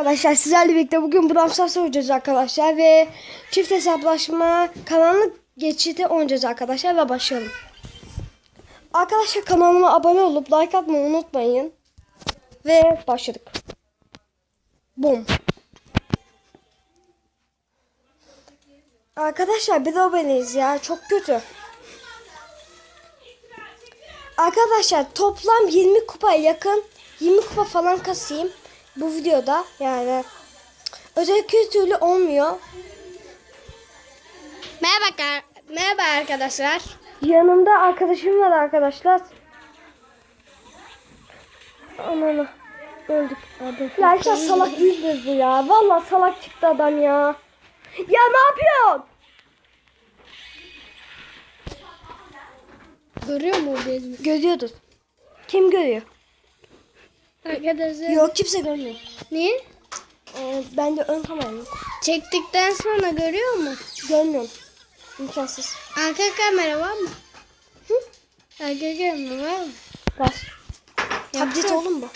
Arkadaşlar sizlerle birlikte bugün Brawl Stars arkadaşlar ve çift hesaplaşma karanlık geçidi oynayacağız arkadaşlar ve başlayalım. Arkadaşlar kanalıma abone olup like atmayı unutmayın. Ve başladık. Bum. Arkadaşlar bir de aboniyiz ya çok kötü. Arkadaşlar toplam 20 kupa yakın 20 kupa falan kasayım bu videoda yani özel türlü olmuyor. Merhaba, merhaba arkadaşlar. Yanımda arkadaşım var arkadaşlar. Ananı öldük. Ya işte salak değildir bu ya. Vallahi salak çıktı adam ya. Ya ne yapıyorsun? Görüyor mu beni? Görüyordur. Kim görüyor? Arkadaşlar. Yok kimse görmüyor. Niye? Ee, ben de ön kamera yok. Çektikten sonra görüyor mu? Görmüyorum. İmkansız. Arka kamera var mı? Hı? Arka kamera var mı? Var. Tablet oğlum bu.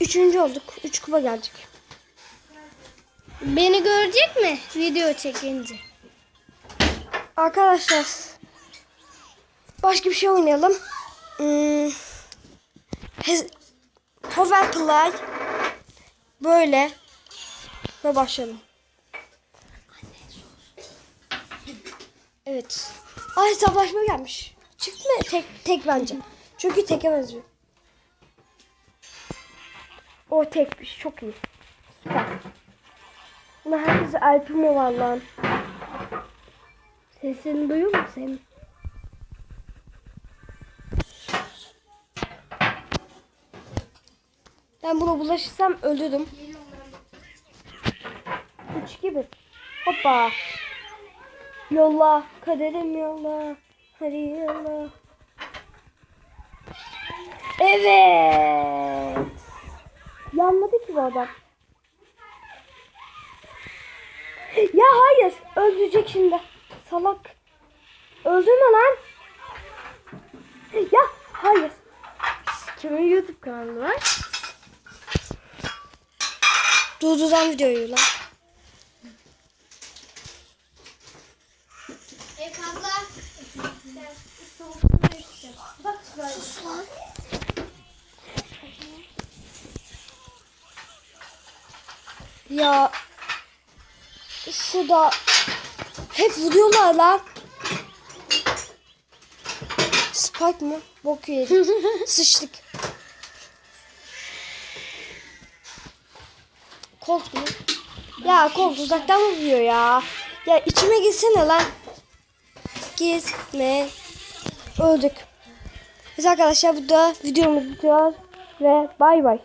Üçüncü olduk. Üç kupa gelecek. Beni görecek mi video çekince? Arkadaşlar. Başka bir şey oynayalım. Hmm. Hez- Hover Play. Böyle. Ve başlayalım. Evet. Ay hesaplaşma gelmiş. Çift mi? Tek, tek bence. Çünkü teke benziyor. O tekmiş. Çok iyi. Süper. Ulan herkese Alpimo var lan. Sesini duyuyor musun? Ben buna bulaşırsam ölürüm. 3 2 1. Hoppa. Yolla. Kaderim yolla. Hadi yolla. Evet. Yanmadı ki bu adam. Ya hayır. Öldürecek şimdi. Salak. Öldürme lan. Ya hayır. Kimin YouTube kanalı var? Durduran videoyu lan. Ya şurada hep vuruyorlar lan. Spike mı? Bok yedik. Sıçtık. Colt mu? Ya Colt uzaktan vuruyor ya. Ya içime girsene lan. Gitme. Öldük. Biz arkadaşlar burada videomuz bitiyor ve bay bay.